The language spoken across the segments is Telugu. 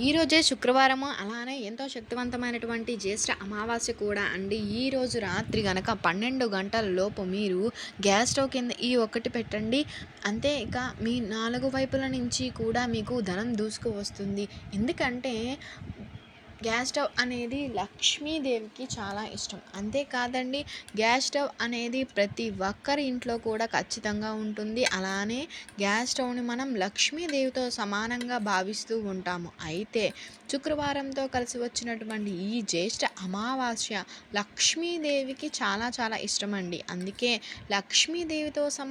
ఈరోజే శుక్రవారము. అలానే ఎంతో శక్తివంతమైనటువంటి జ్యేష్ఠ అమావాస్య కూడా అండి. ఈరోజు రాత్రి గనక పన్నెండు గంటల లోపు మీరు గ్యాస్ స్టవ్ కింద ఈ ఒక్కటి పెట్టండి. అంతే ఇక మీ నాలుగు వైపుల నుంచి కూడా మీకు ధనం దూసుకు వస్తుంది ఎందుకంటే గ్యాస్ స్టవ్ అనేది లక్ష్మీదేవికి చాలా ఇష్టం. అంతేకాదండి గ్యాస్ స్టవ్ అనేది ప్రతి ఒక్కరి ఇంట్లో కూడా ఖచ్చితంగా ఉంటుంది. అలానే గ్యాస్ స్టవ్ని మనం లక్ష్మీదేవితో సమానంగా భావిస్తూ ఉంటాము. అయితే శుక్రవారంతో కలిసి వచ్చినటువంటి ఈ జ్యేష్ఠ అమావాస్య లక్ష్మీదేవికి చాలా చాలా ఇష్టమండి. అందుకే లక్ష్మీదేవితో సమ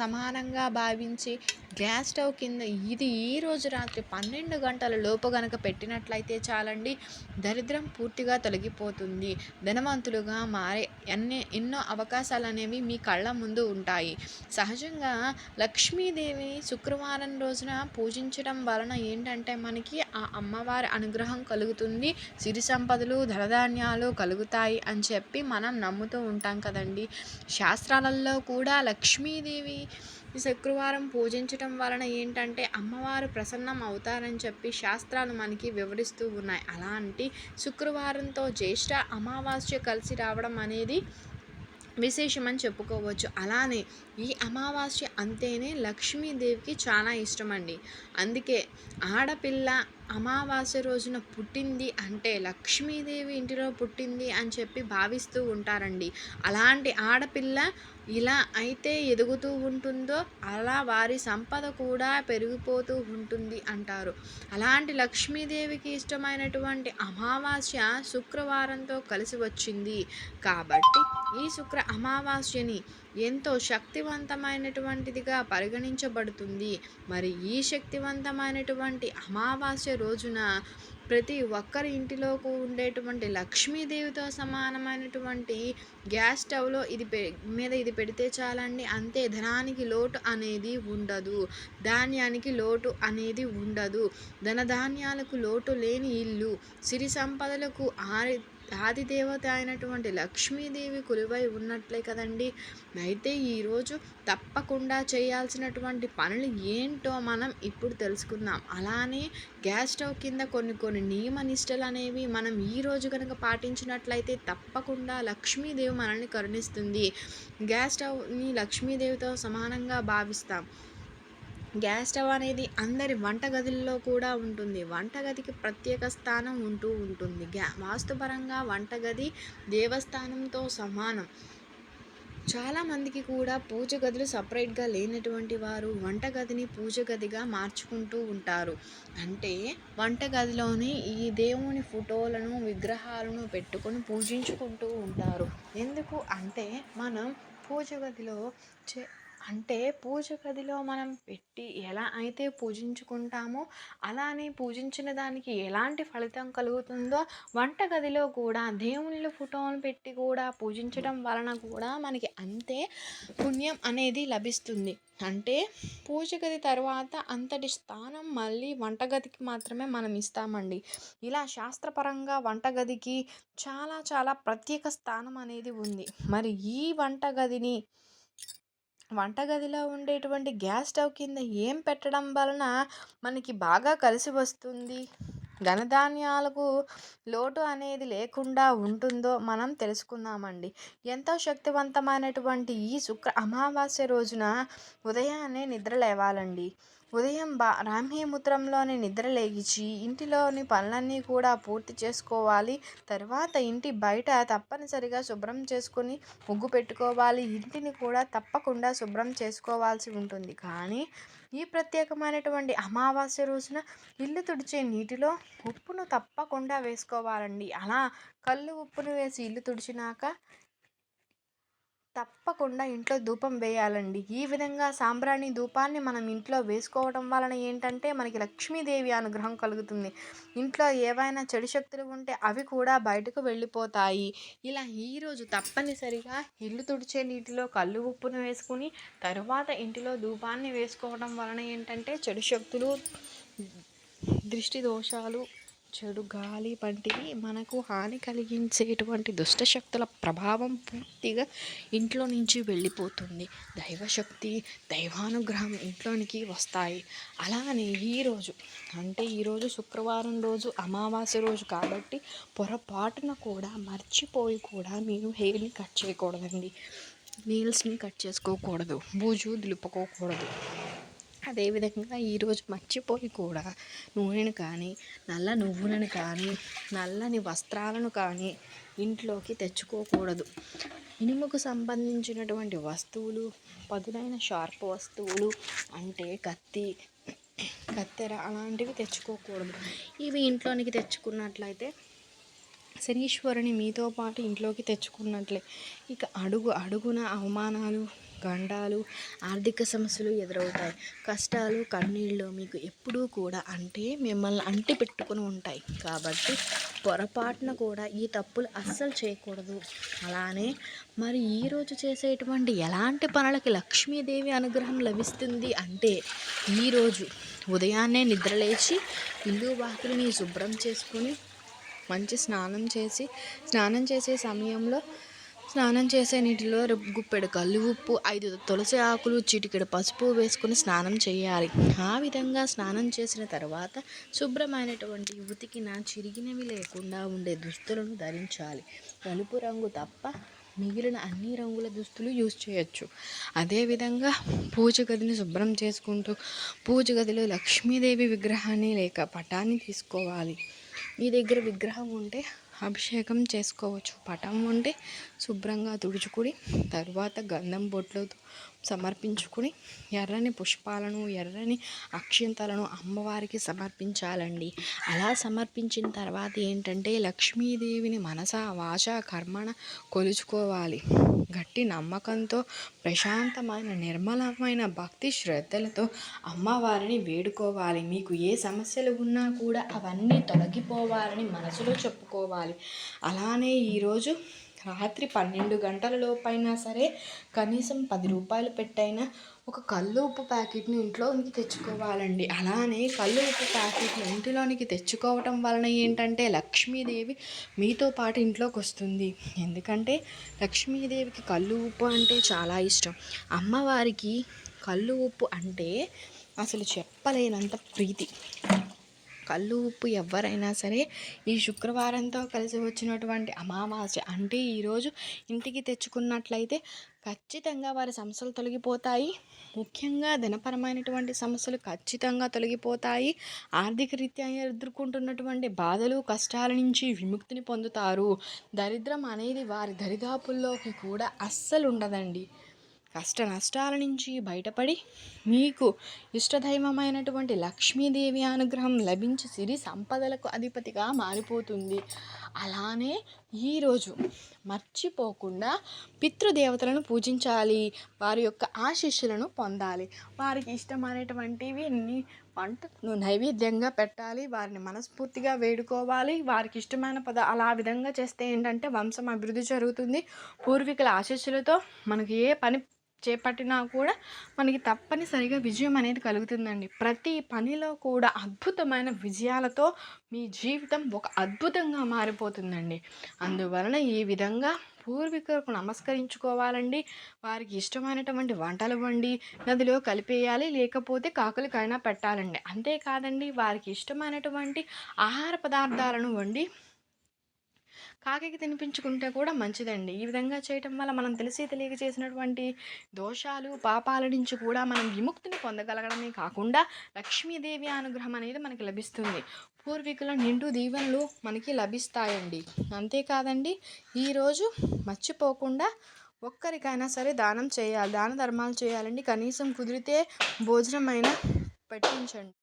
సమానంగా భావించి గ్యాస్ స్టవ్ కింద ఇది ఈ రోజు రాత్రి పన్నెండు గంటల లోపు గనక పెట్టినట్లయితే చాలండి దరిద్రం పూర్తిగా తొలగిపోతుంది. ధనవంతులుగా మారే అన్ని ఎన్నో అవకాశాలు అనేవి మీ కళ్ళ ముందు ఉంటాయి. సహజంగా లక్ష్మీదేవి శుక్రవారం రోజున పూజించడం వలన ఏంటంటే మనకి ఆ అమ్మవారి అనుగ్రహం కలుగుతుంది. సిరి సంపదలు ధనధాన్యాలు కలుగుతాయి అని చెప్పి మనం నమ్ముతూ ఉంటాం కదండి. శాస్త్రాలలో కూడా లక్ష్మీదేవి ఈ శుక్రవారం పూజించటం వలన ఏంటంటే అమ్మవారు ప్రసన్నం అవుతారని చెప్పి శాస్త్రాలు మనకి వివరిస్తూ ఉన్నాయి. అలాంటి శుక్రవారంతో జ్యేష్ఠ అమావాస్య కలిసి రావడం అనేది విశేషమని చెప్పుకోవచ్చు. అలానే ఈ అమావాస్య అంతేనే లక్ష్మీదేవికి చాలా ఇష్టమండి. అందుకే ఆడపిల్ల అమావాస్య రోజున పుట్టింది అంటే లక్ష్మీదేవి ఇంటిలో పుట్టింది అని చెప్పి భావిస్తూ ఉంటారండి. అలాంటి ఆడపిల్ల ఇలా అయితే ఎదుగుతూ ఉంటుందో అలా వారి సంపద కూడా పెరిగిపోతూ ఉంటుంది అంటారు. అలాంటి లక్ష్మీదేవికి ఇష్టమైనటువంటి అమావాస్య శుక్రవారంతో కలిసి వచ్చింది. కాబట్టి ఈ శుక్ర అమావాస్యని ఎంతో శక్తివంతమైనటువంటిదిగా పరిగణించబడుతుంది. మరి ఈ శక్తివంతమైనటువంటి అమావాస్య రోజున ప్రతి ఒక్కరి ఇంటిలోకి ఉండేటువంటి లక్ష్మీదేవితో సమానమైనటువంటి గ్యాస్ స్టవ్లో ఇది పె మీద ఇది పెడితే చాలండి. అంతే ధనానికి లోటు అనేది ఉండదు. ధాన్యానికి లోటు అనేది ఉండదు. ధనధాన్యాలకు లోటు లేని ఇల్లు సిరి సంపదలకు ఆరి ఆదిదేవత అయినటువంటి లక్ష్మీదేవి కొలువై ఉన్నట్లే కదండి. అయితే ఈరోజు తప్పకుండా చేయాల్సినటువంటి పనులు ఏంటో మనం ఇప్పుడు తెలుసుకుందాం. అలానే గ్యాస్ స్టవ్ కింద కొన్ని కొన్ని నియమ నిష్టలు అనేవి మనం ఈరోజు కనుక పాటించినట్లయితే తప్పకుండా లక్ష్మీదేవి మనల్ని కరుణిస్తుంది. గ్యాస్ స్టవ్ని లక్ష్మీదేవితో సమానంగా భావిస్తాం. గ్యాస్ స్టవ్ అనేది అందరి వంటగదుల్లో కూడా ఉంటుంది. వంటగదికి ప్రత్యేక స్థానం ఉంటూ ఉంటుంది. గ్యా వాస్తుపరంగా వంటగది దేవస్థానంతో సమానం. చాలామందికి కూడా పూజ గదులు సపరేట్గా లేనటువంటి వారు వంటగదిని పూజ గదిగా మార్చుకుంటూ ఉంటారు. అంటే వంటగదిలోనే ఈ దేవుని ఫోటోలను విగ్రహాలను పెట్టుకొని పూజించుకుంటూ ఉంటారు. ఎందుకు అంటే మనం పూజ గదిలో చే అంటే పూజ గదిలో మనం పెట్టి ఎలా అయితే పూజించుకుంటామో అలానే పూజించిన దానికి ఎలాంటి ఫలితం కలుగుతుందో వంటగదిలో కూడా దేవుళ్ళ ఫోటోలు పెట్టి కూడా పూజించడం వలన కూడా మనకి అంతే పుణ్యం అనేది లభిస్తుంది. అంటే పూజ గది తర్వాత అంతటి స్థానం మళ్ళీ వంటగదికి మాత్రమే మనం ఇస్తామండి. ఇలా శాస్త్రపరంగా వంటగదికి చాలా చాలా ప్రత్యేక స్థానం అనేది ఉంది. మరి ఈ వంటగదిని వంటగదిలో ఉండేటువంటి గ్యాస్ స్టవ్ కింద ఏం పెట్టడం వలన మనకి బాగా కలిసి వస్తుంది? ధనధాన్యాలకు లోటు అనేది లేకుండా ఉంటుందో మనం తెలుసుకుందామండి. ఎంతో శక్తివంతమైనటువంటి ఈ శుక్ర అమావాస్య రోజున ఉదయాన్నే నిద్ర లేవాలండి. ఉదయం బా బ్రాహ్మీముద్రంలోని నిద్ర లేచి ఇంటిలోని పనులన్నీ కూడా పూర్తి చేసుకోవాలి. తర్వాత ఇంటి బయట తప్పనిసరిగా శుభ్రం చేసుకొని ముగ్గు పెట్టుకోవాలి. ఇంటిని కూడా తప్పకుండా శుభ్రం చేసుకోవాల్సి ఉంటుంది. కానీ ఈ ప్రత్యేకమైనటువంటి అమావాస్య రోజున ఇల్లు తుడిచే నీటిలో ఉప్పును తప్పకుండా వేసుకోవాలండి. అలా కళ్ళు ఉప్పును వేసి ఇల్లు తుడిచినాక తప్పకుండా ఇంట్లో ధూపం వేయాలండి. ఈ విధంగా సాంబ్రాణి ధూపాన్ని మనం ఇంట్లో వేసుకోవడం వలన ఏంటంటే మనకి లక్ష్మీదేవి అనుగ్రహం కలుగుతుంది. ఇంట్లో ఏవైనా చెడు శక్తులు ఉంటే అవి కూడా బయటకు వెళ్ళిపోతాయి. ఇలా ఈరోజు తప్పనిసరిగా ఇల్లు తుడిచే నీటిలో కళ్ళు ఉప్పును వేసుకుని తరువాత ఇంటిలో ధూపాన్ని వేసుకోవడం వలన ఏంటంటే చెడు శక్తులు దృష్టి దోషాలు చెడు గాలి వంటివి మనకు హాని కలిగించేటువంటి దుష్ట శక్తుల ప్రభావం పూర్తిగా ఇంట్లో నుంచి వెళ్ళిపోతుంది. దైవశక్తి దైవానుగ్రహం ఇంట్లోనికి వస్తాయి. అలానే ఈరోజు అంటే ఈరోజు శుక్రవారం రోజు అమావాస్య రోజు కాబట్టి పొరపాటున కూడా మర్చిపోయి కూడా మీరు హెయిర్ని కట్ చేయకూడదండి. నీల్స్ని కట్ చేసుకోకూడదు. బూజు దులుపుకోకూడదు. అదేవిధంగా ఈరోజు మర్చిపోయి కూడా నూనెను కానీ నల్ల నువ్వులను కానీ నల్లని వస్త్రాలను కానీ ఇంట్లోకి తెచ్చుకోకూడదు. ఇనుముకు సంబంధించినటువంటి వస్తువులు పదునైన షార్ప్ వస్తువులు అంటే కత్తి కత్తెర అలాంటివి తెచ్చుకోకూడదు. ఇవి ఇంట్లోనికి తెచ్చుకున్నట్లయితే శనీశ్వరుని మీతో పాటు ఇంట్లోకి తెచ్చుకున్నట్లే. ఇక అడుగు అడుగున అవమానాలు గండాలు ఆర్థిక సమస్యలు ఎదురవుతాయి. కష్టాలు కన్నీళ్ళు మీకు ఎప్పుడూ కూడా అంటే మిమ్మల్ని అంటి పెట్టుకుని ఉంటాయి. కాబట్టి పొరపాటున కూడా ఈ తప్పులు అస్సలు చేయకూడదు. అలానే మరి ఈరోజు చేసేటువంటి ఎలాంటి పనులకి లక్ష్మీదేవి అనుగ్రహం లభిస్తుంది అంటే ఈరోజు ఉదయాన్నే నిద్రలేచి ఇల్లు వాకిలిని శుభ్రం చేసుకుని మంచి స్నానం చేసి స్నానం చేసే సమయంలో స్నానం చేసే నీటిలో గుప్పెడు కల్లు ఉప్పు ఐదు తులసి ఆకులు చిటికెడు పసుపు వేసుకుని స్నానం చేయాలి. ఆ విధంగా స్నానం చేసిన తర్వాత శుభ్రమైనటువంటి ఉతికిన చిరిగినవి లేకుండా ఉండే దుస్తులను ధరించాలి. నలుపు రంగు తప్ప మిగిలిన అన్ని రంగుల దుస్తులు యూజ్ చేయొచ్చు. అదేవిధంగా పూజ గదిని శుభ్రం చేసుకుంటూ పూజ గదిలో లక్ష్మీదేవి విగ్రహాన్ని లేక పటాన్ని తీసుకోవాలి. మీ దగ్గర విగ్రహం ఉంటే అభిషేకం చేసుకోవచ్చు. పటం ఉంటే శుభ్రంగా తుడుచుకుని తర్వాత గంధం బొట్లతో సమర్పించుకుని ఎర్రని పుష్పాలను ఎర్రని అక్షింతలను అమ్మవారికి సమర్పించాలండి. అలా సమర్పించిన తర్వాత ఏంటంటే లక్ష్మీదేవిని మనస వాచ కర్మణ కొలుచుకోవాలి. గట్టి నమ్మకంతో ప్రశాంతమైన నిర్మలమైన భక్తి శ్రద్ధలతో అమ్మవారిని వేడుకోవాలి. మీకు ఏ సమస్యలు ఉన్నా కూడా అవన్నీ తొలగిపోవాలని మనసులో చెప్పుకోవాలి. అలానే ఈరోజు రాత్రి పన్నెండు గంటల లోపైనా సరే కనీసం పది రూపాయలు పెట్టైనా ఒక కళ్ళు ఉప్పు ప్యాకెట్ని ఇంట్లోనికి తెచ్చుకోవాలండి. అలానే కళ్ళు ఉప్పు ప్యాకెట్ని ఇంటిలోనికి తెచ్చుకోవటం వలన ఏంటంటే లక్ష్మీదేవి మీతో పాటు ఇంట్లోకి వస్తుంది ఎందుకంటే లక్ష్మీదేవికి కళ్ళు ఉప్పు అంటే చాలా ఇష్టం. అమ్మవారికి కళ్ళు ఉప్పు అంటే అసలు చెప్పలేనంత ప్రీతి. కళ్ళు ఉప్పు ఎవరైనా సరే ఈ శుక్రవారంతో కలిసి వచ్చినటువంటి అమావాస్య అంటే ఈరోజు ఇంటికి తెచ్చుకున్నట్లయితే ఖచ్చితంగా వారి సమస్యలు తొలగిపోతాయి. ముఖ్యంగా ధనపరమైనటువంటి సమస్యలు ఖచ్చితంగా తొలగిపోతాయి. ఆర్థిక రీత్యా ఎదుర్కొంటున్నటువంటి బాధలు కష్టాల నుంచి విముక్తిని పొందుతారు. దరిద్రం అనేది వారి దరిదాపుల్లోకి కూడా అస్సలు ఉండదండి. కష్ట నష్టాల నుంచి బయటపడి మీకు ఇష్టదైవమైనటువంటి లక్ష్మీదేవి అనుగ్రహం లభించి సిరి సంపదలకు అధిపతిగా మారిపోతుంది. అలానే ఈరోజు మర్చిపోకుండా పితృదేవతలను పూజించాలి. వారి యొక్క ఆశీస్సులను పొందాలి. వారికి ఇష్టమైనటువంటివి వంట నైవేద్యంగా పెట్టాలి. వారిని మనస్ఫూర్తిగా వేడుకోవాలి. వారికి ఇష్టమైన పద అలా విధంగా చేస్తే ఏంటంటే వంశం అభివృద్ధి జరుగుతుంది. పూర్వీకుల ఆశీస్సులతో మనకి ఏ పని చేపట్టినా కూడా మనకి తప్పనిసరిగా విజయం అనేది కలుగుతుందండి. ప్రతి పనిలో కూడా అద్భుతమైన విజయాలతో మీ జీవితం ఒక అద్భుతంగా మారిపోతుందండి. అందువలన ఈ విధంగా పూర్వీకులకు నమస్కరించుకోవాలండి. వారికి ఇష్టమైనటువంటి వంటలు వండి నదిలో కలిపేయాలి లేకపోతే కాకులకైనా పెట్టాలండి. అంతేకాదండి వారికి ఇష్టమైనటువంటి ఆహార పదార్థాలను వండి కాకికి తినిపించుకుంటే కూడా మంచిదండి. ఈ విధంగా చేయటం వల్ల మనం తెలిసి తెలియక చేసినటువంటి దోషాలు పాపాల నుంచి కూడా మనం విముక్తిని పొందగలగడమే కాకుండా లక్ష్మీదేవి అనుగ్రహం అనేది మనకి లభిస్తుంది. పూర్వీకుల నిండు దీవెనలు మనకి లభిస్తాయండి. అంతేకాదండి ఈరోజు మర్చిపోకుండా ఒక్కరికైనా సరే దానం చేయాలి దాన ధర్మాలు చేయాలండి. కనీసం కుదిరితే భోజనమైనా పెట్టించండి.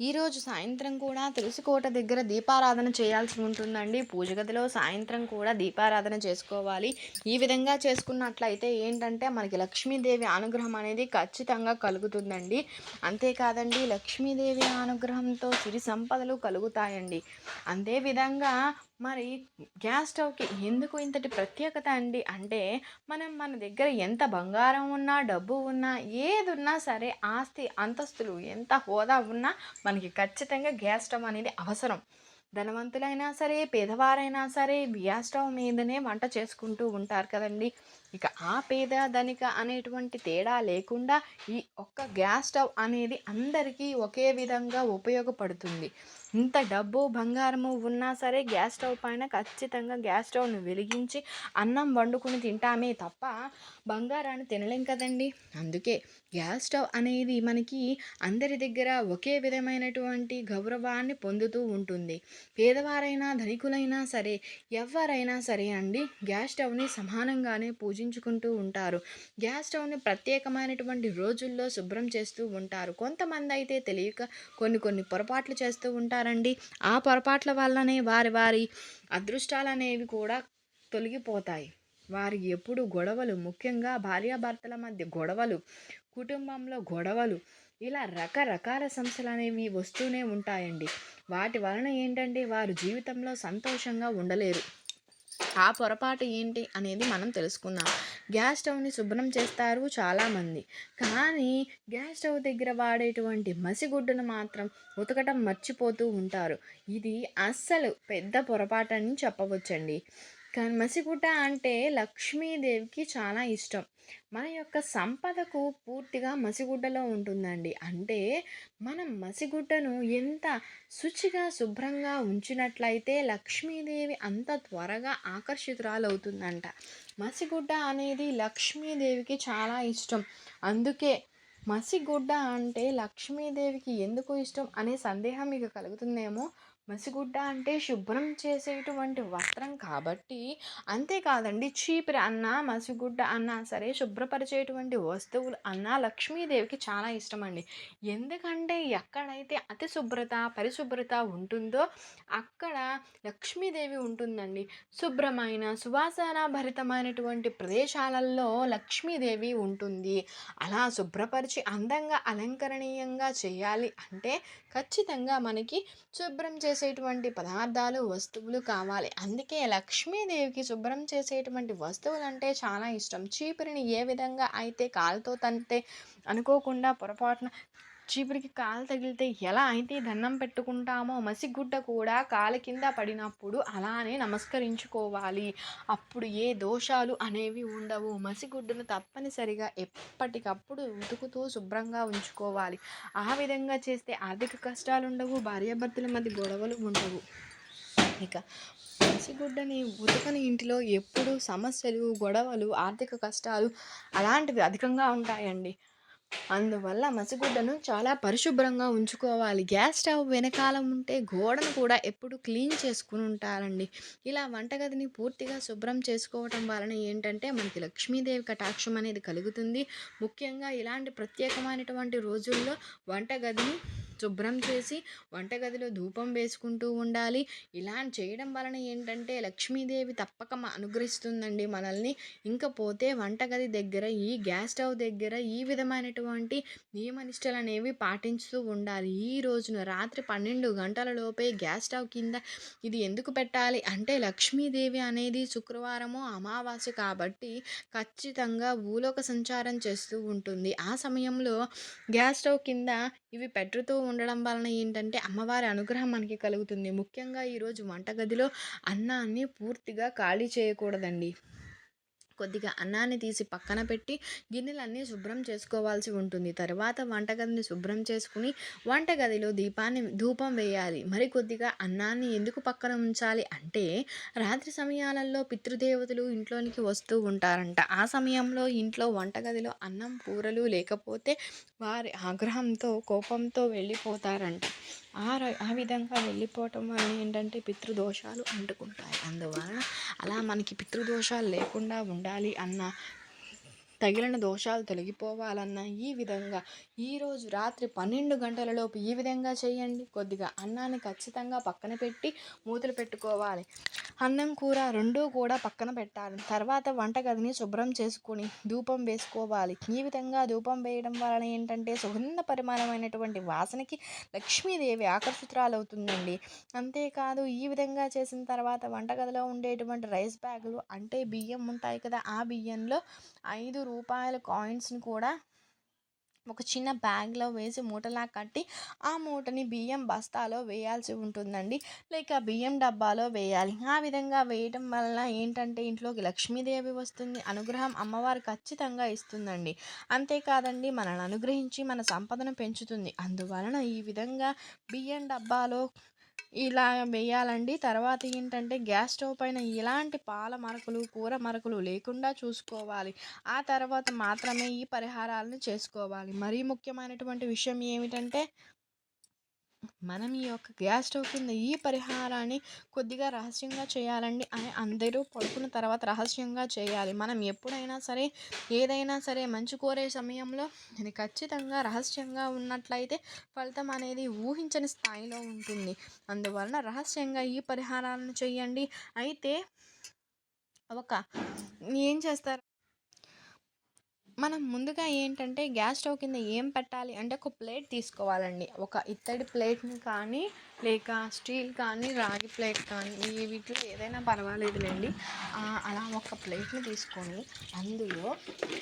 ఈరోజు సాయంత్రం కూడా తులసికోట దగ్గర దీపారాధన చేయాల్సి ఉంటుందండి. పూజ గదిలో సాయంత్రం కూడా దీపారాధన చేసుకోవాలి. ఈ విధంగా చేసుకున్నట్లయితే ఏంటంటే మనకి లక్ష్మీదేవి అనుగ్రహం అనేది ఖచ్చితంగా కలుగుతుందండి. అంతేకాదండి లక్ష్మీదేవి అనుగ్రహంతో సిరి సంపదలు కలుగుతాయండి. అంతేవిధంగా మరి గ్యాస్ స్టవ్కి ఎందుకు ఇంతటి ప్రత్యేకత అండి? అంటే మనం మన దగ్గర ఎంత బంగారం ఉన్నా డబ్బు ఉన్నా ఏది ఉన్నా సరే ఆస్తి అంతస్తులు ఎంత హోదా ఉన్నా మనకి ఖచ్చితంగా గ్యాస్ స్టవ్ అనేది అవసరం. ధనవంతులైనా సరే పేదవారైనా సరే గ్యాస్ స్టవ్ మీదనే వంట చేసుకుంటూ ఉంటారు కదండి. ఇక ఆ పేద ధనిక అనేటువంటి తేడా లేకుండా ఈ ఒక్క గ్యాస్ స్టవ్ అనేది అందరికీ ఒకే విధంగా ఉపయోగపడుతుంది. ఇంత డబ్బు బంగారము ఉన్నా సరే గ్యాస్ స్టవ్ పైన ఖచ్చితంగా గ్యాస్ స్టవ్ను వెలిగించి అన్నం వండుకుని తింటామే తప్ప బంగారాన్ని తినలేం కదండి. అందుకే గ్యాస్ స్టవ్ అనేది మనకి అందరి దగ్గర ఒకే విధమైనటువంటి గౌరవాన్ని పొందుతూ ఉంటుంది. పేదవారైనా ధనికులైనా సరే ఎవరైనా సరే అండి గ్యాస్ స్టవ్ని సమానంగానే పూజించుకుంటూ ఉంటారు. గ్యాస్ స్టవ్ని ప్రత్యేకమైనటువంటి రోజుల్లో శుభ్రం చేస్తూ ఉంటారు. కొంతమంది అయితే తెలియక కొన్ని కొన్ని పొరపాట్లు చేస్తూ ఉంటారు. ఉంటారండి ఆ పొరపాట్ల వల్లనే వారి వారి అదృష్టాలు అనేవి కూడా తొలగిపోతాయి. వారికి ఎప్పుడు గొడవలు ముఖ్యంగా భార్యాభర్తల మధ్య గొడవలు కుటుంబంలో గొడవలు ఇలా రకరకాల సమస్యలు అనేవి వస్తూనే ఉంటాయండి. వాటి వలన ఏంటంటే వారు జీవితంలో సంతోషంగా ఉండలేరు. ఆ పొరపాటు ఏంటి అనేది మనం తెలుసుకుందాం. గ్యాస్ స్టవ్ని శుభ్రం చేస్తారు చాలామంది. కానీ గ్యాస్ స్టవ్ దగ్గర వాడేటువంటి మసిగుడ్డను మాత్రం ఉతకటం మర్చిపోతూ ఉంటారు. ఇది అస్సలు పెద్ద పొరపాటు అని చెప్పవచ్చండి. కానీ మసిగుడ్డ అంటే లక్ష్మీదేవికి చాలా ఇష్టం. మన యొక్క సంపదకు పూర్తిగా మసిగుడ్డలో ఉంటుందండి. అంటే మనం మసిగుడ్డను ఎంత శుచిగా శుభ్రంగా ఉంచినట్లయితే లక్ష్మీదేవి అంత త్వరగా ఆకర్షితురాలవుతుందంట. మసిగుడ్డ అనేది లక్ష్మీదేవికి చాలా ఇష్టం. అందుకే మసిగుడ్డ అంటే లక్ష్మీదేవికి ఎందుకు ఇష్టం అనే సందేహం మీకు కలుగుతుందేమో మసిగుడ్డ అంటే శుభ్రం చేసేటువంటి వస్త్రం కాబట్టి అంతేకాదండి చీపిరి అన్నా మసిగుడ్డ అన్నా సరే శుభ్రపరిచేటువంటి వస్తువులు అన్న లక్ష్మీదేవికి చాలా ఇష్టం అండి ఎందుకంటే ఎక్కడైతే అతి శుభ్రత పరిశుభ్రత ఉంటుందో అక్కడ లక్ష్మీదేవి ఉంటుందండి. శుభ్రమైన సువాసన భరితమైనటువంటి ప్రదేశాలలో లక్ష్మీదేవి ఉంటుంది. అలా శుభ్రపరిచి అందంగా అలంకరణీయంగా చేయాలి అంటే ఖచ్చితంగా మనకి శుభ్రం చేసేటువంటి పదార్థాలు వస్తువులు కావాలి. అందుకే లక్ష్మీదేవికి శుభ్రం చేసేటువంటి వస్తువులు అంటే చాలా ఇష్టం. చీపురిని ఏ విధంగా అయితే కాలుతో తంతే అనుకోకుండా పొరపాటున చీపురికి కాలు తగిలితే ఎలా అయితే దండం పెట్టుకుంటామో మసిగుడ్డ కూడా కాలు కింద పడినప్పుడు అలానే నమస్కరించుకోవాలి. అప్పుడు ఏ దోషాలు అనేవి ఉండవు. మసిగుడ్డను తప్పనిసరిగా ఎప్పటికప్పుడు ఉతుకుతూ శుభ్రంగా ఉంచుకోవాలి. ఆ విధంగా చేస్తే ఆర్థిక కష్టాలు ఉండవు భార్యాభర్తల మధ్య గొడవలు ఉండవు. ఇక మసిగుడ్డని ఉతకని ఇంటిలో ఎప్పుడు సమస్యలు గొడవలు ఆర్థిక కష్టాలు అలాంటివి అధికంగా ఉంటాయండి. అందువల్ల మసిగుడ్డను చాలా పరిశుభ్రంగా ఉంచుకోవాలి. గ్యాస్ స్టవ్ వెనకాల ఉంటే గోడను కూడా ఎప్పుడు క్లీన్ చేసుకుని ఉంటారండి. ఇలా వంటగదిని పూర్తిగా శుభ్రం చేసుకోవటం వలన ఏంటంటే మనకి లక్ష్మీదేవి కటాక్షం అనేది కలుగుతుంది. ముఖ్యంగా ఇలాంటి ప్రత్యేకమైనటువంటి రోజుల్లో వంటగదిని శుభ్రం చేసి వంటగదిలో ధూపం వేసుకుంటూ ఉండాలి. ఇలా చేయడం వలన ఏంటంటే లక్ష్మీదేవి తప్పక అనుగ్రహిస్తుందండి మనల్ని. ఇంకపోతే వంటగది దగ్గర ఈ గ్యాస్ స్టవ్ దగ్గర ఈ విధమైనటువంటి నియమనిష్టలు అనేవి పాటించుతూ ఉండాలి. ఈ రోజున రాత్రి పన్నెండు గంటల లోపే గ్యాస్ స్టవ్ కింద ఇది ఎందుకు పెట్టాలి అంటే లక్ష్మీదేవి అనేది శుక్రవారము అమావాస్య కాబట్టి ఖచ్చితంగా భూలోక సంచారం చేస్తూ ఉంటుంది. ఆ సమయంలో గ్యాస్ స్టవ్ కింద ఇవి పెట్టుతూ ఉండడం వలన ఏంటంటే అమ్మవారి అనుగ్రహం మనకి కలుగుతుంది. ముఖ్యంగా ఈరోజు వంటగదిలో అన్నాన్ని పూర్తిగా ఖాళీ చేయకూడదండి. కొద్దిగా అన్నాన్ని తీసి పక్కన పెట్టి గిన్నెలన్నీ శుభ్రం చేసుకోవాల్సి ఉంటుంది. తర్వాత వంటగదిని శుభ్రం చేసుకుని వంటగదిలో దీపాన్ని ధూపం వేయాలి. మరి కొద్దిగా అన్నాన్ని ఎందుకు పక్కన ఉంచాలి? అంటే రాత్రి సమయాలలో పితృదేవతలు ఇంట్లోనికి వస్తూ ఉంటారంట. ఆ సమయంలో ఇంట్లో వంటగదిలో అన్నం కూరలు లేకపోతే వారి ఆగ్రహంతో కోపంతో వెళ్ళిపోతారంట. ఆ ఆ విధంగా వెళ్ళిపోవటం వల్ల ఏంటంటే పితృదోషాలు అంటుకుంటాయి. అందువలన అలా మనకి పితృదోషాలు లేకుండా ఉండాలి అన్న తగిలిన దోషాలు తొలగిపోవాలన్న ఈ విధంగా ఈరోజు రాత్రి పన్నెండు గంటలలోపు ఈ విధంగా చేయండి. కొద్దిగా అన్నాన్ని ఖచ్చితంగా పక్కన పెట్టి మూతలు పెట్టుకోవాలి. అన్నం కూర రెండూ కూడా పక్కన పెట్టాలి. తర్వాత వంటగదిని శుభ్రం చేసుకొని ధూపం వేసుకోవాలి. ఈ విధంగా ధూపం వేయడం వలన ఏంటంటే సుగంధ పరిమాణమైనటువంటి వాసనకి లక్ష్మీదేవి ఆకర్షితురాలవుతుందండి. అంతేకాదు ఈ విధంగా చేసిన తర్వాత వంటగదిలో ఉండేటువంటి రైస్ బ్యాగులు అంటే బియ్యం ఉంటాయి కదా ఆ బియ్యంలో ఐదు రూపాయల కాయిన్స్ని కూడా ఒక చిన్న బ్యాగ్లో వేసి మూటలా కట్టి ఆ మూటని బియ్యం బస్తాలో వేయాల్సి ఉంటుందండి. లేక బియ్యం డబ్బాలో వేయాలి. ఆ విధంగా వేయటం వలన ఏంటంటే ఇంట్లోకి లక్ష్మీదేవి వస్తుంది అనుగ్రహం అమ్మవారు ఖచ్చితంగా ఇస్తుందండి. అంతేకాదండి మనల్ని అనుగ్రహించి మన సంపదను పెంచుతుంది. అందువలన ఈ విధంగా బియ్యం డబ్బాలో ఇలా వేయాలండి తర్వాత ఏంటంటే గ్యాస్ స్టవ్ పైన ఎలాంటి పాల మరకలు కూర మరకలు లేకుండా చూసుకోవాలి. ఆ తర్వాత మాత్రమే ఈ పరిహారాలను చేసుకోవాలి. మరీ ముఖ్యమైనటువంటి విషయం ఏమిటంటే మనం ఈ యొక్క గ్యాస్ స్టవ్ కింద ఈ పరిహారాన్ని కొద్దిగా రహస్యంగా చేయాలండి అని అందరూ పడుకున్న తర్వాత రహస్యంగా చేయాలి. మనం ఎప్పుడైనా సరే ఏదైనా సరే మంచి కోరే సమయంలో ఇది ఖచ్చితంగా రహస్యంగా ఉన్నట్లయితే ఫలితం అనేది ఊహించని స్థాయిలో ఉంటుంది. అందువలన రహస్యంగా ఈ పరిహారాలను చేయండి. అయితే ఒక ఏం చేస్తారు? మనం ముందుగా ఏంటంటే గ్యాస్ స్టవ్ కింద ఏం పెట్టాలి అంటే ఒక ప్లేట్ తీసుకోవాలండి. ఒక ఇత్తడి ప్లేట్ని కానీ లేక స్టీల్ కానీ రాగి ప్లేట్ కానీ ఈ వీటిలో ఏదైనా పర్వాలేదులేండి. అలా ఒక ప్లేట్ని తీసుకొని అందులో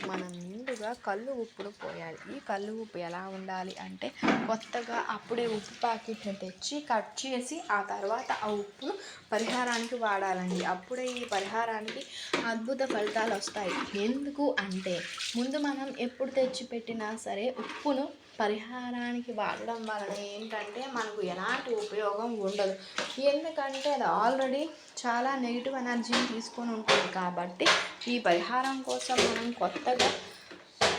మనం ముందుగా కళ్ళు ఉప్పును పోయాలి. ఈ కళ్ళు ఉప్పు ఎలా ఉండాలి అంటే కొత్తగా అప్పుడే ఉప్పు ప్యాకెట్ని తెచ్చి కట్ చేసి ఆ తర్వాత ఆ ఉప్పును పరిహారానికి వాడాలండి. అప్పుడే ఈ పరిహారానికి అద్భుత ఫలితాలు వస్తాయి. ఎందుకు అంటే ముందు మనం ఎప్పుడు తెచ్చిపెట్టినా సరే ఉప్పును పరిహారానికి వాడడం వలన ఏంటంటే మనకు ఎలాంటి ఉపయోగం ఉండదు. ఎందుకంటే అది ఆల్రెడీ చాలా నెగిటివ్ ఎనర్జీని తీసుకొని ఉంటుంది కాబట్టి ఈ పరిహారం కోసం మనం కొత్తగా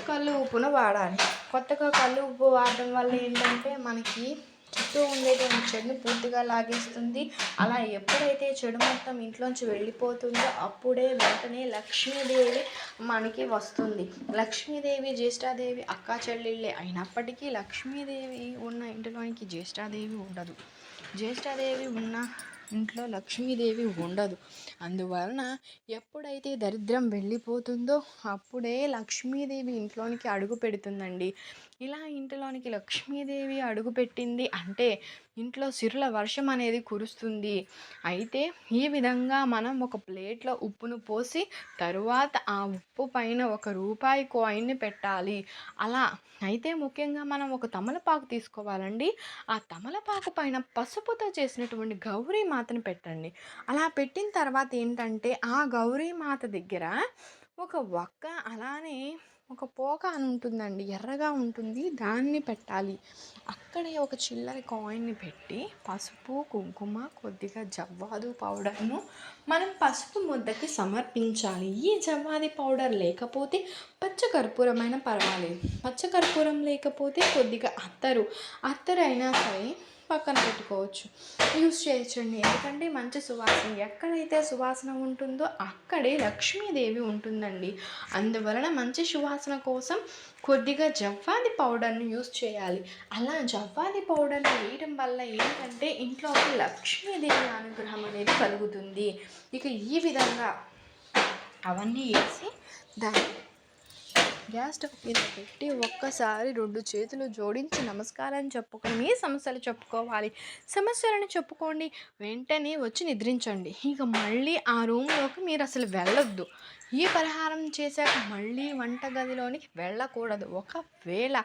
కళ్ళు ఉప్పును వాడాలి. కొత్తగా కళ్ళు ఉప్పు వాడడం వల్ల ఏంటంటే మనకి చుట్టూ ఉండేటువంటి చెడుని పూర్తిగా లాగేస్తుంది. అలా ఎప్పుడైతే చెడు మొత్తం ఇంట్లోంచి వెళ్ళిపోతుందో అప్పుడే వెంటనే లక్ష్మీదేవి మనకి వస్తుంది. లక్ష్మీదేవి జ్యేష్ఠాదేవి అక్క చెల్లెళ్ళే అయినప్పటికీ లక్ష్మీదేవి ఉన్న ఇంటిలోనికి జ్యేష్ఠాదేవి ఉండదు. జ్యేష్ఠాదేవి ఉన్న ఇంట్లో లక్ష్మీదేవి ఉండదు. అందువలన ఎప్పుడైతే దరిద్రం వెళ్ళిపోతుందో అప్పుడే లక్ష్మీదేవి ఇంట్లోనికి అడుగు పెడుతుందండి. ఇలా ఇంటిలోనికి లక్ష్మీదేవి అడుగుపెట్టింది. అంటే ఇంట్లో సిరుల వర్షం అనేది కురుస్తుంది. అయితే ఈ విధంగా మనం ఒక ప్లేట్లో ఉప్పును పోసి తరువాత ఆ ఉప్పు పైన ఒక రూపాయి కాయిన్ని పెట్టాలి. అలా అయితే ముఖ్యంగా మనం ఒక తమలపాకు తీసుకోవాలండి. ఆ తమలపాకు పైన పసుపుతో చేసినటువంటి గౌరీ మాతను పెట్టండి. అలా పెట్టిన తర్వాత ఏంటంటే ఆ గౌరీ మాత దగ్గర ఒక ఒక్క అలానే ఒక పోక అని ఉంటుందండి. ఎర్రగా ఉంటుంది. దాన్ని పెట్టాలి. అక్కడే ఒక చిల్లర కాయిన్ని పెట్టి పసుపు కుంకుమ కొద్దిగా జవ్వాదు పౌడర్ను మనం పసుపు ముద్దకి సమర్పించాలి. ఈ జవ్వాది పౌడర్ లేకపోతే పచ్చకర్పూరమైన పర్వాలేదు. పచ్చకర్పూరం లేకపోతే కొద్దిగా అత్తరు. అత్తరు అయినా సరే పక్కన పెట్టుకోవచ్చు. యూస్ చేయొచ్చండి. ఎందుకంటే మంచి సువాసన ఎక్కడైతే సువాసన ఉంటుందో అక్కడే లక్ష్మీదేవి ఉంటుందండి. అందువలన మంచి సువాసన కోసం కొద్దిగా జవ్వాది పౌడర్ని యూస్ చేయాలి. అలా జవ్వాది పౌడర్ని వేయడం వల్ల ఏంటంటే ఇంట్లోకి లక్ష్మీదేవి అనుగ్రహం అనేది కలుగుతుంది. ఇక ఈ విధంగా అవన్నీ వేసి దాన్ని గ్యాస్ స్టవ్ మీద పెట్టి ఒక్కసారి రెండు చేతులు జోడించి నమస్కారం చెప్పుకొని మీ సమస్యలు చెప్పుకోవాలి. సమస్యలను చెప్పుకోండి. వెంటనే వచ్చి నిద్రించండి. ఇక మళ్ళీ ఆ రూమ్లోకి మీరు అసలు వెళ్ళొద్దు. ఈ పరిహారం చేశాక మళ్ళీ వంటగదిలోనికి వెళ్ళకూడదు. ఒకవేళ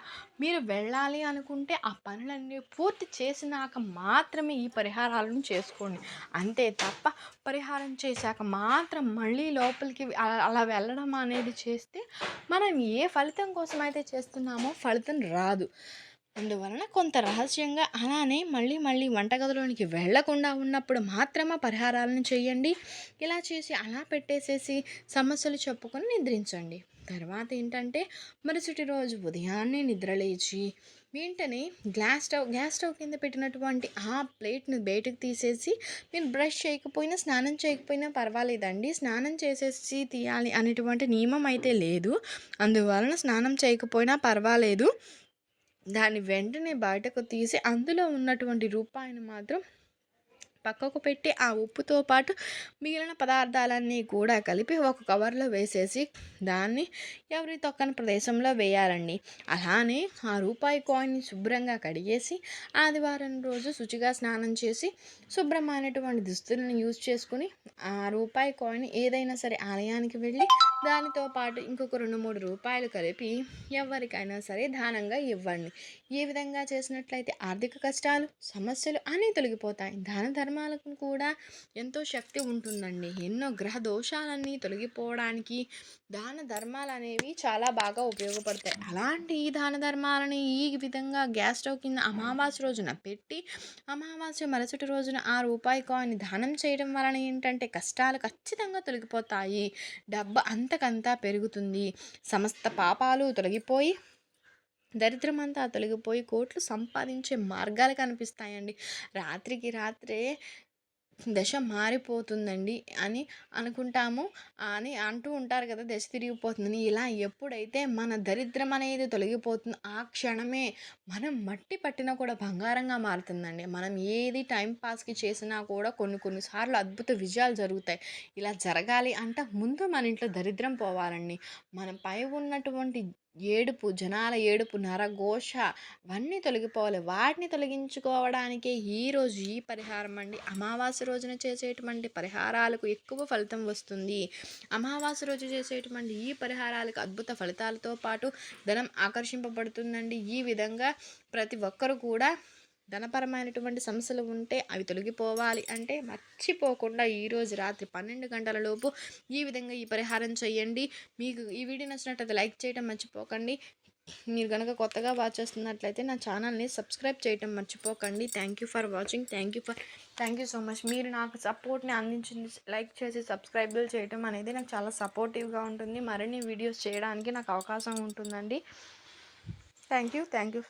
మీరు వెళ్ళాలి అనుకుంటే ఆ పనులన్నీ పూర్తి చేసినాక మాత్రమే ఈ పరిహారాలను చేసుకోండి. అంతే తప్ప పరిహారం చేశాక మాత్రం మళ్ళీ లోపలికి అలా వెళ్ళడం అనేది చేస్తే మనం ఏ ఫలితం కోసం అయితే చేస్తున్నామో ఫలితం రాదు. అందువలన కొంత రహస్యంగా అలానే మళ్ళీ మళ్ళీ వంటగదిలోనికి వెళ్ళకుండా ఉన్నప్పుడు మాత్రమే పరిహారాలను చేయండి. ఇలా చేసి అలా పెట్టేసేసి సమస్యలు చెప్పుకొని నిద్రించండి. తర్వాత ఏంటంటే మరుసటి రోజు ఉదయాన్నే నిద్రలేచి వెంటనే గ్లాస్ స్టవ్ గ్యాస్ స్టవ్ కింద పెట్టినటువంటి ఆ ప్లేట్ని బయటకు తీసేసి మీరు బ్రష్ చేయకపోయినా స్నానం చేయకపోయినా పర్వాలేదండి. స్నానం చేసేసి తీయాలి అనేటువంటి నియమం అయితే లేదు. అందువలన స్నానం చేయకపోయినా పర్వాలేదు. దాన్ని వెంటనే బయటకు తీసి అందులో ఉన్నటువంటి రూపాయిని మాత్రం పక్కకు పెట్టి ఆ ఉప్పుతో పాటు మిగిలిన పదార్థాలన్నీ కూడా కలిపి ఒక కవర్లో వేసేసి దాన్ని ఎవరి తొక్కని ప్రదేశంలో వేయాలండి. అలానే ఆ రూపాయి కాయిన్ని శుభ్రంగా కడిగేసి ఆదివారం రోజు శుచిగా స్నానం చేసి శుభ్రమైనటువంటి దుస్తులను యూజ్ చేసుకుని ఆ రూపాయి కాయిన్ ఏదైనా సరే ఆలయానికి వెళ్ళి దానితో పాటు ఇంకొక రెండు మూడు రూపాయలు కలిపి ఎవరికైనా సరే దానంగా ఇవ్వండి. ఈ విధంగా చేసినట్లయితే ఆర్థిక కష్టాలు సమస్యలు అన్నీ తొలగిపోతాయి. దాన ధర్మాలకు కూడా ఎంతో శక్తి ఉంటుందండి. ఎన్నో గ్రహ దోషాలన్నీ తొలగిపోవడానికి దాన ధర్మాలు అనేవి చాలా బాగా ఉపయోగపడతాయి. అలాంటి ఈ దాన ధర్మాలని ఈ విధంగా గ్యాస్ స్టవ్ కింద అమావాస్య రోజున పెట్టి అమావాస్య మరుసటి రోజున ఆ రూపాయి కాయిన్ దానం చేయడం వలన ఏంటంటే కష్టాలు ఖచ్చితంగా తొలగిపోతాయి. డబ్బు అంతకంతా పెరుగుతుంది. సమస్త పాపాలు తొలగిపోయి దరిద్రమంతా తొలగిపోయి కోట్లు సంపాదించే మార్గాలు కనిపిస్తాయండి. రాత్రికి రాత్రే దశ మారిపోతుందండి అని అనుకుంటాము. అని అంటూ ఉంటారు కదా దశ తిరిగిపోతుందని. ఇలా ఎప్పుడైతే మన దరిద్రం అనేది తొలగిపోతుందో ఆ క్షణమే మనం మట్టి పట్టినా కూడా బంగారంగా మారుతుందండి. మనం ఏది టైం పాస్కి చేసినా కూడా కొన్ని కొన్నిసార్లు అద్భుత విజయాలు జరుగుతాయి. ఇలా జరగాలి అంటే ముందు మన ఇంట్లో దరిద్రం పోవాలండి. మన పై ఉన్నటువంటి ఏడుపు జనాల ఏడుపు నరఘోష అవన్నీ తొలగిపోవాలి. వాటిని తొలగించుకోవడానికే ఈరోజు ఈ పరిహారం అండి. అమావాస్య రోజున చేసేటువంటి పరిహారాలకు ఎక్కువ ఫలితం వస్తుంది. అమావాస్య రోజు చేసేటువంటి ఈ పరిహారాలకు అద్భుత ఫలితాలతో పాటు ధనం ఆకర్షింపబడుతుందండి. ఈ విధంగా ప్రతి ఒక్కరు కూడా ధనపరమైనటువంటి సమస్యలు ఉంటే అవి తొలగిపోవాలి. అంటే మర్చిపోకుండా ఈరోజు రాత్రి పన్నెండు గంటల లోపు ఈ విధంగా ఈ పరిహారం చేయండి. మీకు ఈ వీడియో నచ్చినట్లయితే లైక్ చేయడం మర్చిపోకండి. మీరు కనుక కొత్తగా వాచ్ చేస్తున్నట్లయితే నా ఛానల్ని సబ్స్క్రైబ్ చేయడం మర్చిపోకండి. Thank you for watching thank you for thank you so much మీరు నాకు సపోర్ట్ని అందించింది లైక్ చేసి సబ్స్క్రైబులు చేయడం అనేది నాకు చాలా సపోర్టివ్గా ఉంటుంది. మరిన్ని వీడియోస్ చేయడానికి నాకు అవకాశం ఉంటుందండి. Thank you thank you